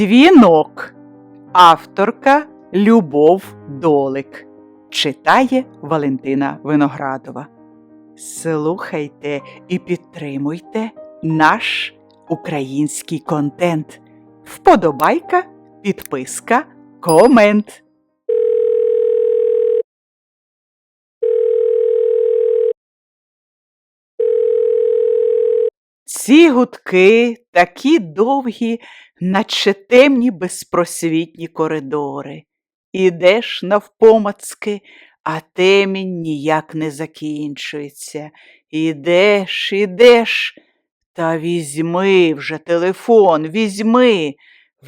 Дзвінок. Авторка Любов Долик. Читає Валентина Виноградова. Слухайте і підтримуйте наш український контент. Вподобайка, підписка, комент. Ці гудки такі довгі, наче темні безпросвітні коридори. Ідеш навпомацки, а темінь ніяк не закінчується. Ідеш, ідеш, та візьми вже телефон, візьми.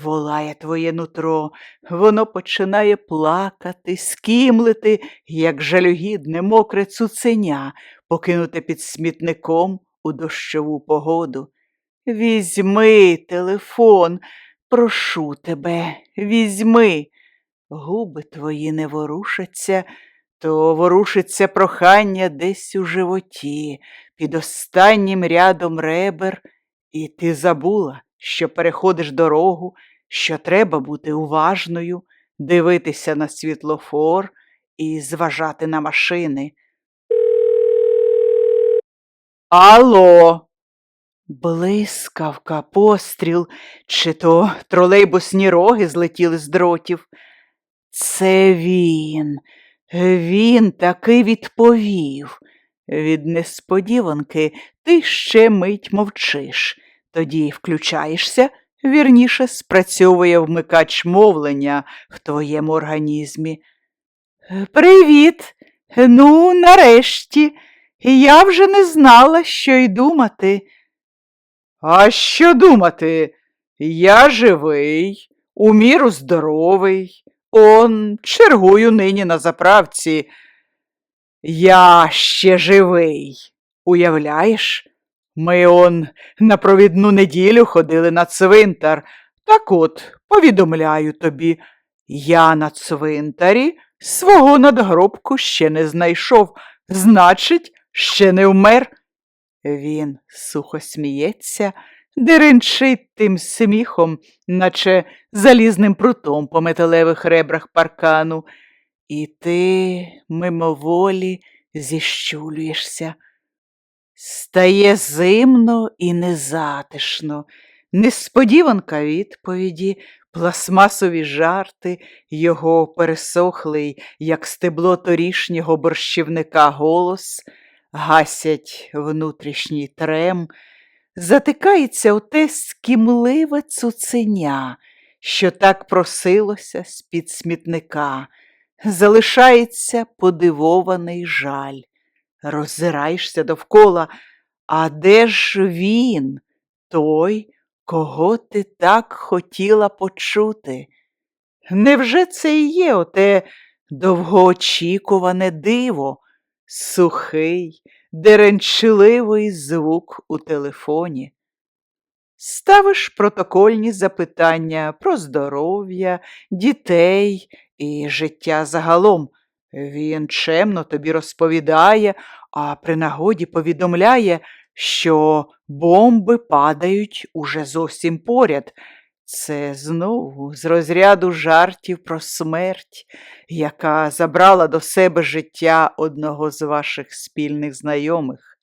Волає твоє нутро, воно починає плакати, скімлити, як жалюгідне мокре цуценя, покинуте під смітником у дощову погоду. Візьми телефон, прошу тебе, візьми. Губи твої не ворушаться, то ворушиться прохання десь у животі, під останнім рядом ребер, і ти забула, що переходиш дорогу, що треба бути уважною, дивитися на світлофор і зважати на машини. Алло. Блискавка, постріл, чи то тролейбусні роги злетіли з дротів. Це він, він таки відповів. Від несподіванки ти ще мить мовчиш, тоді включаєшся, вірніше спрацьовує вмикач мовлення в твоєму організмі. Привіт, ну, нарешті. Я вже не знала, що й думати. А що думати? Я живий, у міру здоровий. Он чергую нині на заправці. Я ще живий. Уявляєш? Ми он на провідну неділю ходили на цвинтар. Так от, повідомляю тобі, я на цвинтарі свого надгробку ще не знайшов, значить, ще не вмер. Він сухо сміється, деренчить тим сміхом, наче залізним прутом по металевих ребрах паркану, і ти мимоволі зіщулюєшся. Стає зимно і незатишно, несподіванка відповіді, пластмасові жарти, його пересохлий, як стебло торішнього борщівника голос, гасять внутрішній трем, затикається оте скімливе цуценя, що так просилося з-під смітника, залишається подивований жаль. Роззираєшся довкола, а де ж він, той, кого ти так хотіла почути? Невже це і є оте довгоочікуване диво, сухий, деренчливий звук у телефоні? Ставиш протокольні запитання про здоров'я, дітей і життя загалом. Він чемно тобі розповідає, а при нагоді повідомляє, що бомби падають уже зовсім поряд. Це знову з розряду жартів про смерть, яка забрала до себе життя одного з ваших спільних знайомих.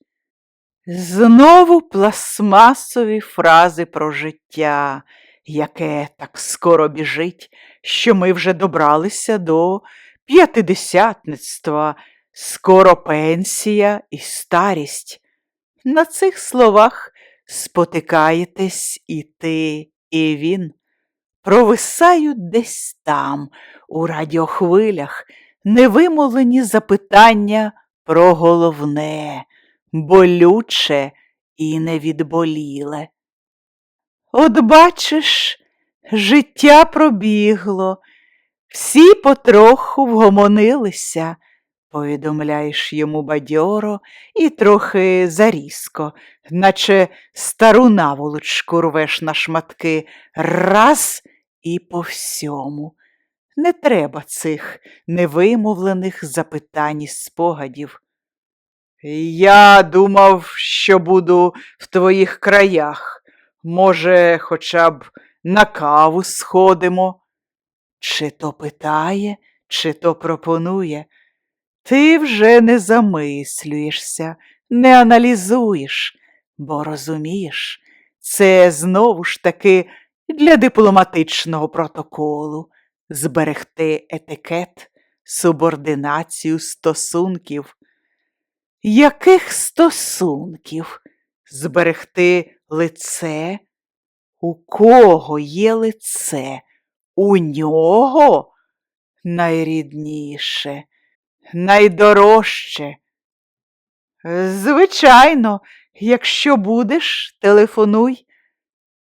Знову пластмасові фрази про життя, яке так скоро біжить, що ми вже добралися до п'ятидесятництва, скоро пенсія і старість. На цих словах спотикаєтесь і ти, і він. Провисають десь там, у радіохвилях, невимовлені запитання про головне, болюче і невідболіле. От бачиш, життя пробігло, всі потроху вгомонилися, повідомляєш йому бадьоро і трохи зарізко, наче стару наволочку рвеш на шматки раз і по всьому. Не треба цих невимовлених запитань і спогадів. Я думав, що буду в твоїх краях, може, хоча б на каву сходимо. Чи то питає, чи то пропонує. Ти вже не замислюєшся, не аналізуєш, бо розумієш, це знову ж таки для дипломатичного протоколу зберегти етикет, субординацію стосунків. Яких стосунків? Зберегти лице? У кого є лице? У нього найрідніше, найдорожче. Звичайно, якщо будеш, телефонуй.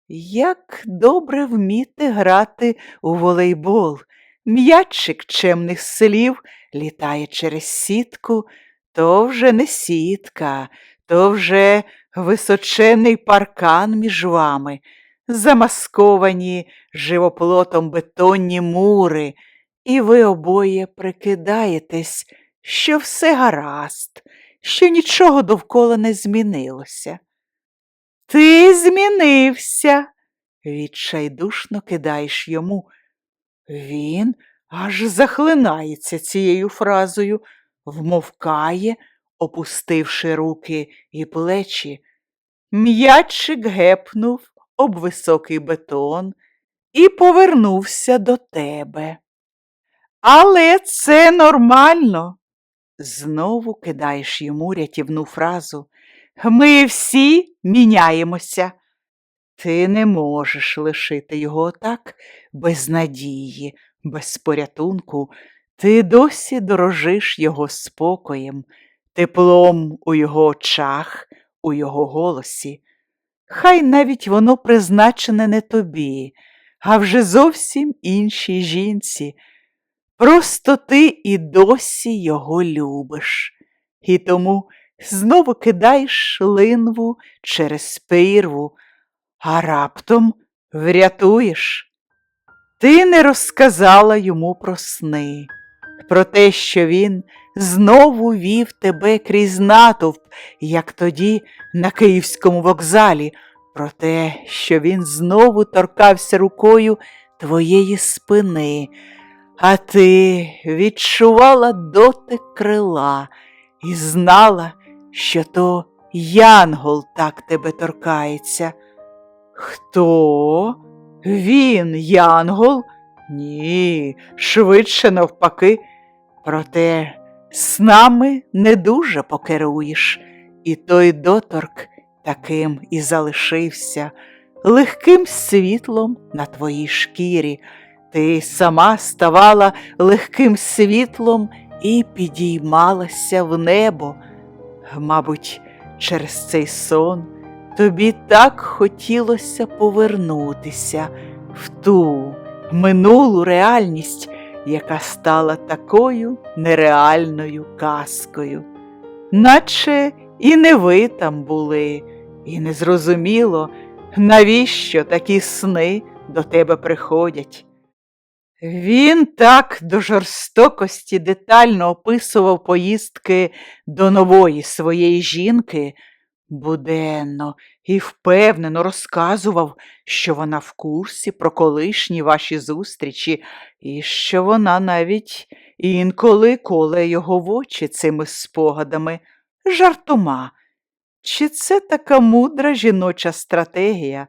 Як добре вміти грати у волейбол. М'ячик чемних слів літає через сітку, то вже не сітка, то вже височений паркан між вами, замасковані живоплотом бетонні мури, і ви обоє прикидаєтесь, що все гаразд, що нічого довкола не змінилося. Ти змінився, відчайдушно кидаєш йому. Він аж захлинається цією фразою, вмовкає, опустивши руки і плечі. М'ячик гепнув об високий бетон і повернувся до тебе. Але це нормально. Знову кидаєш йому рятівну фразу. Ми всі міняємося. Ти не можеш лишити його так без надії, без порятунку. Ти досі дорожиш його спокоєм, теплом у його очах, у його голосі. Хай навіть воно призначене не тобі, а вже зовсім іншій жінці. Просто ти і досі його любиш, і тому знову кидаєш линву через прірву, а раптом врятуєш. Ти не розказала йому про сни, про те, що він знову вів тебе крізь натовп, як тоді на київському вокзалі, про те, що він знову торкався рукою твоєї спини, а ти відчувала дотик крила і знала, що то янгол так тебе торкається. Хто? Він, Янгол? Ні, швидше навпаки. Проте з нами не дуже покеруєш, і той доторк таким і залишився, легким світлом на твоїй шкірі. Ти сама ставала легким світлом і підіймалася в небо. Мабуть, через цей сон. Тобі так хотілося повернутися в ту минулу реальність, яка стала такою нереальною казкою, наче і не ви там були, і не зрозуміло, навіщо такі сни до тебе приходять. Він так до жорстокості детально описував поїздки до нової своєї жінки. Буденно і впевнено розказував, що вона в курсі про колишні ваші зустрічі, і що вона навіть інколи коле його в очі цими спогадами, жартома. Чи це така мудра жіноча стратегія,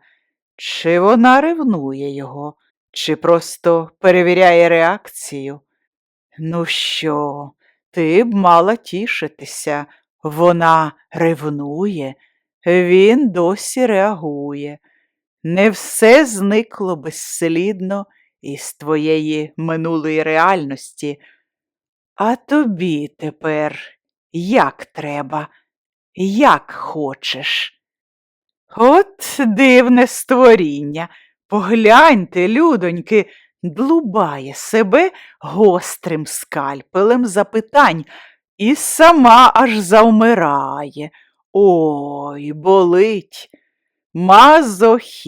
чи вона ревнує його, чи просто перевіряє реакцію? Ну що, ти б мала тішитися, вона ревнує, він досі реагує. Не все зникло безслідно із твоєї минулої реальності. А тобі тепер як треба, як хочеш. От дивне створіння. Погляньте, людоньки, длубає себе гострим скальпелем запитань і сама аж завмирає. Ой, болить, мазохістка.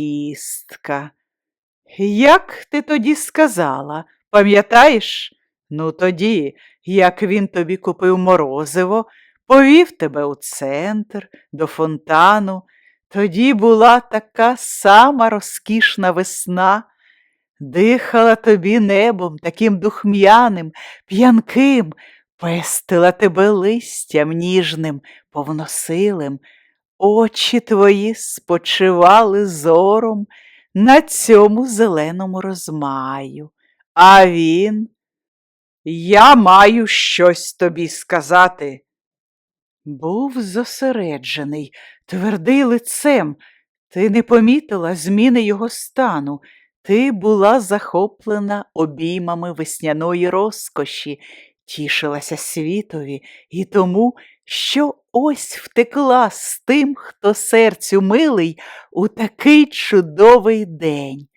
Як ти тоді сказала, пам'ятаєш? Ну тоді, як він тобі купив морозиво, повів тебе у центр, до фонтану, Тоді була така сама розкішна весна, дихала тобі небом таким духм'яним, п'янким, пестила тебе листям ніжним, повносилим, очі твої спочивали зором на цьому зеленому розмаю. А він, я маю щось тобі сказати. Був зосереджений, твердий лицем. Ти не помітила зміни його стану. Ти була захоплена обіймами весняної розкоші, тішилася світові і тому, що ось втекла з тим, хто серцю милий у такий чудовий день.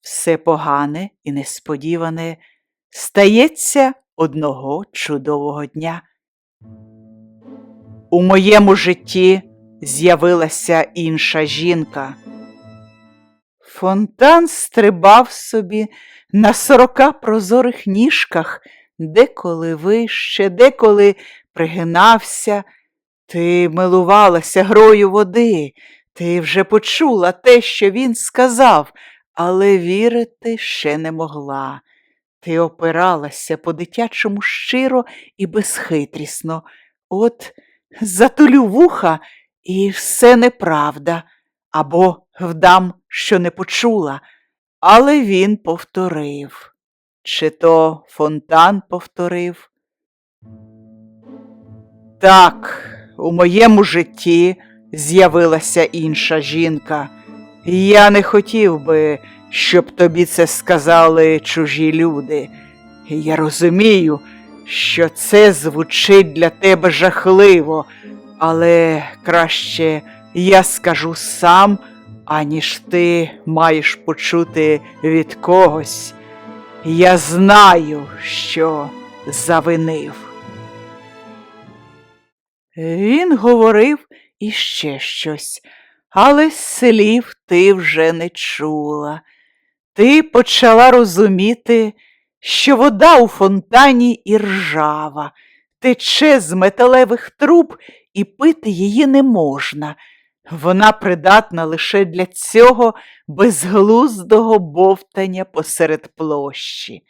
Все погане і несподіване стається одного чудового дня. У моєму житті з'явилася інша жінка. Фонтан стрибав собі на сорока прозорих ніжках, деколи вище, деколи пригинався. Ти милувалася грою води, ти вже почула те, що він сказав, але вірити ще не могла. Ти опиралася по-дитячому щиро і безхитрісно. От затулю вуха, і все неправда, або вдам, що не почула, але він повторив. Чи то фонтан повторив? Так, у моєму житті з'явилася інша жінка. Я не хотів би, щоб тобі це сказали чужі люди. Я розумію, що це звучить для тебе жахливо, але краще я скажу сам, аніж ти маєш почути від когось. Я знаю, що завинив. Він говорив іще щось, але слів ти вже не чула. Ти почала розуміти, що вода у фонтані іржава, тече з металевих труб і пити її не можна. Вона придатна лише для цього безглуздого бовтання посеред площі.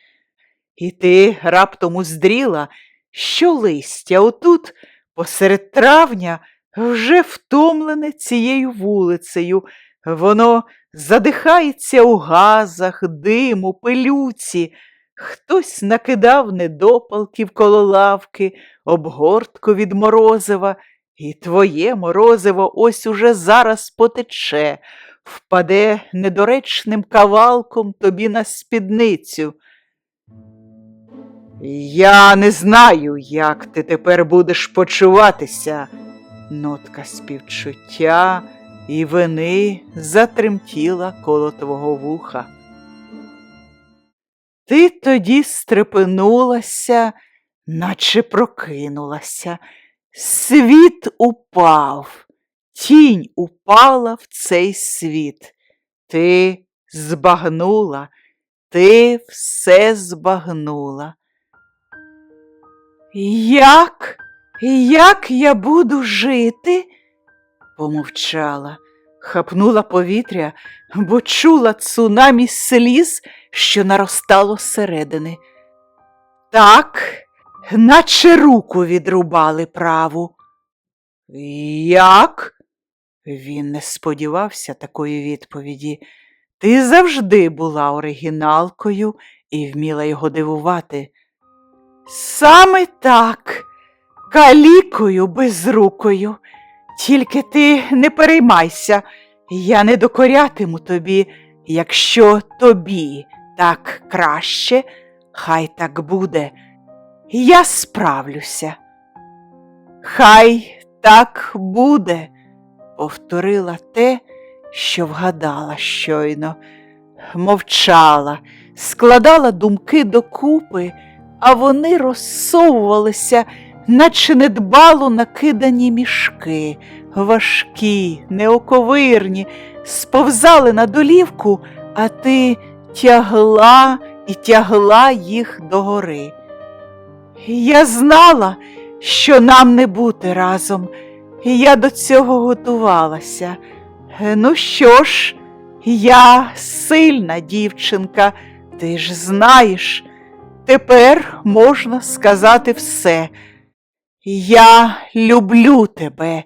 І ти раптом уздріла, що листя отут, посеред травня, вже втомлене цією вулицею, воно задихається у газах, диму, пилюці. Хтось накидав недопалків коло лавки, обгортку від морозива, і твоє морозиво ось уже зараз потече, впаде недоречним кавалком тобі на спідницю. Я не знаю, як ти тепер будеш почуватися. Нотка співчуття і вини затремтіла коло твого вуха. Ти тоді стрепенулася, наче прокинулася. Світ упав, тінь упала в цей світ. Ти збагнула, ти все збагнула. Як, як я буду жити? помовчала, хапнула повітря, бо чула цунамі сліз, що наростало зсередини. Так, наче руку відрубали праву. Як? Він не сподівався такої відповіді. Ти завжди була оригіналкою і вміла його дивувати. Саме так, калікою безрукою. Тільки ти не переймайся, я не докорятиму тобі, якщо тобі так краще, хай так буде. Я справлюся. Хай так буде, повторила те, що вгадала щойно, мовчала, складала думки докупи, а вони розсовувалися, наче недбало накидані мішки, важкі, неоковирні, сповзали на долівку, а ти тягла і тягла їх догори. Я знала, що нам не бути разом, і я до цього готувалася, Ну що ж, я сильна дівчинка, ти ж знаєш, тепер можна сказати все. Я люблю тебе,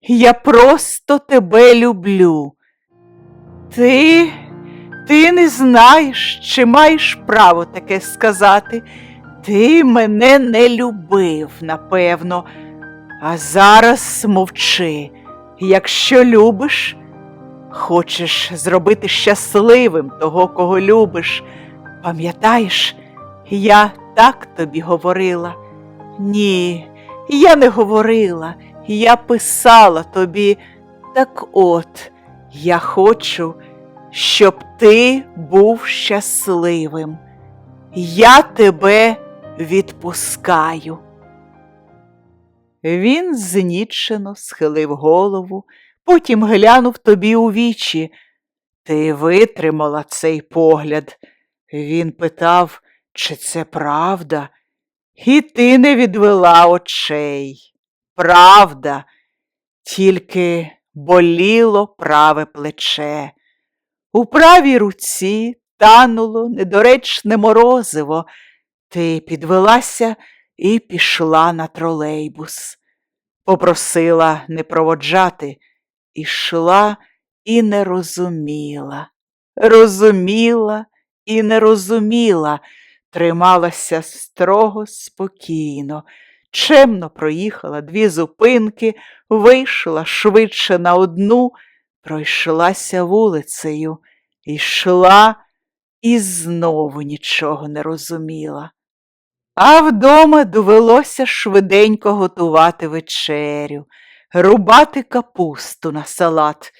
я просто тебе люблю. Ти, ти не знаєш, чи маєш право таке сказати. Ти мене не любив, напевно, а зараз мовчи. Якщо любиш, хочеш зробити щасливим того, кого любиш. Пам'ятаєш, я так тобі говорила. Ні, я не говорила, я писала тобі. Так от, я хочу, щоб ти був щасливим. Я тебе відпускаю. Він знічено схилив голову, потім глянув тобі у вічі. Ти витримала цей погляд. Він питав, чи це правда, і ти не відвела очей. Правда, тільки боліло праве плече. У правій руці тануло недоречне морозиво. Ти підвелася і пішла на тролейбус. Попросила не проводжати, ішла і не розуміла. Розуміла і не розуміла, трималася строго спокійно, чемно проїхала дві зупинки, вийшла швидше на одну, пройшлася вулицею, йшла і знову нічого не розуміла. А вдома довелося швиденько готувати вечерю, рубати капусту на салат.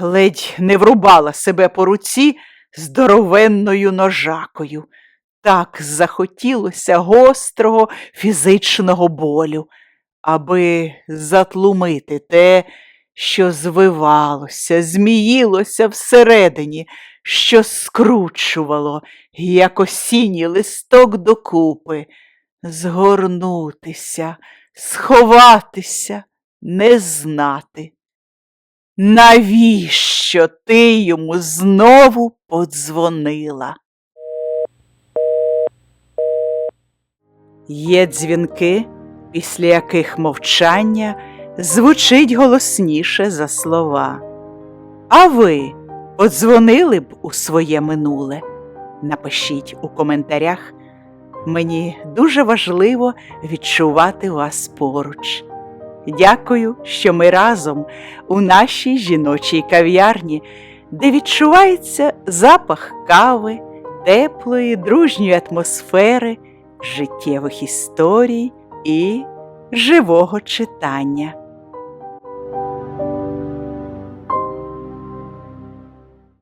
Ледь не врубала себе по руці здоровенною ножакою. Так захотілося гострого фізичного болю, аби затлумити те, що звивалося, зміїлося всередині, що скручувало, як осінній листок докупи, згорнутися, сховатися, не знати. Навіщо ти йому знову подзвонила? Є дзвінки, після яких мовчання звучить голосніше за слова. А ви подзвонили б у своє минуле? Напишіть у коментарях. Мені дуже важливо відчувати вас поруч. Дякую, що ми разом у нашій жіночій кав'ярні, де відчувається запах кави, теплої, дружньої атмосфери, життєвих історій і живого читання.